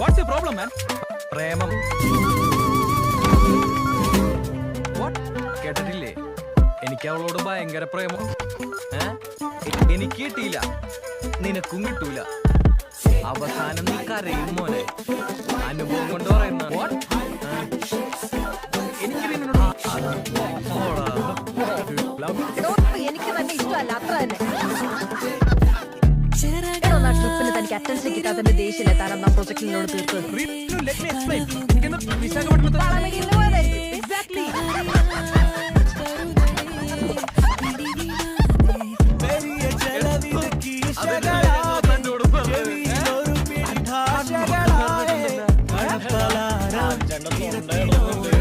Watts you problem man Premam. What കേട്ടിട്ടില്ലേ? എനിക്ക് അവളോട് ഭയങ്കര പ്രേമം. എനിക്ക് കിട്ടിയില്ല. നിനക്കും കിട്ടൂല. അവസാനം നീ കരയും മോനെ. അനുഭവം കൊണ്ട് പറയുന്ന എനിക്ക് നിന്നോട് എനിക്ക് തന്നെ ഇഷ്ടമല്ല. അത്ര തന്നെ. അറ്റൻഷൻ കിട്ടാത്തതിന്റെ ദേഷ്യമില്ല. താൻ അന്നാ പ്രൊജക്ടിനോട് തീർത്തത് No,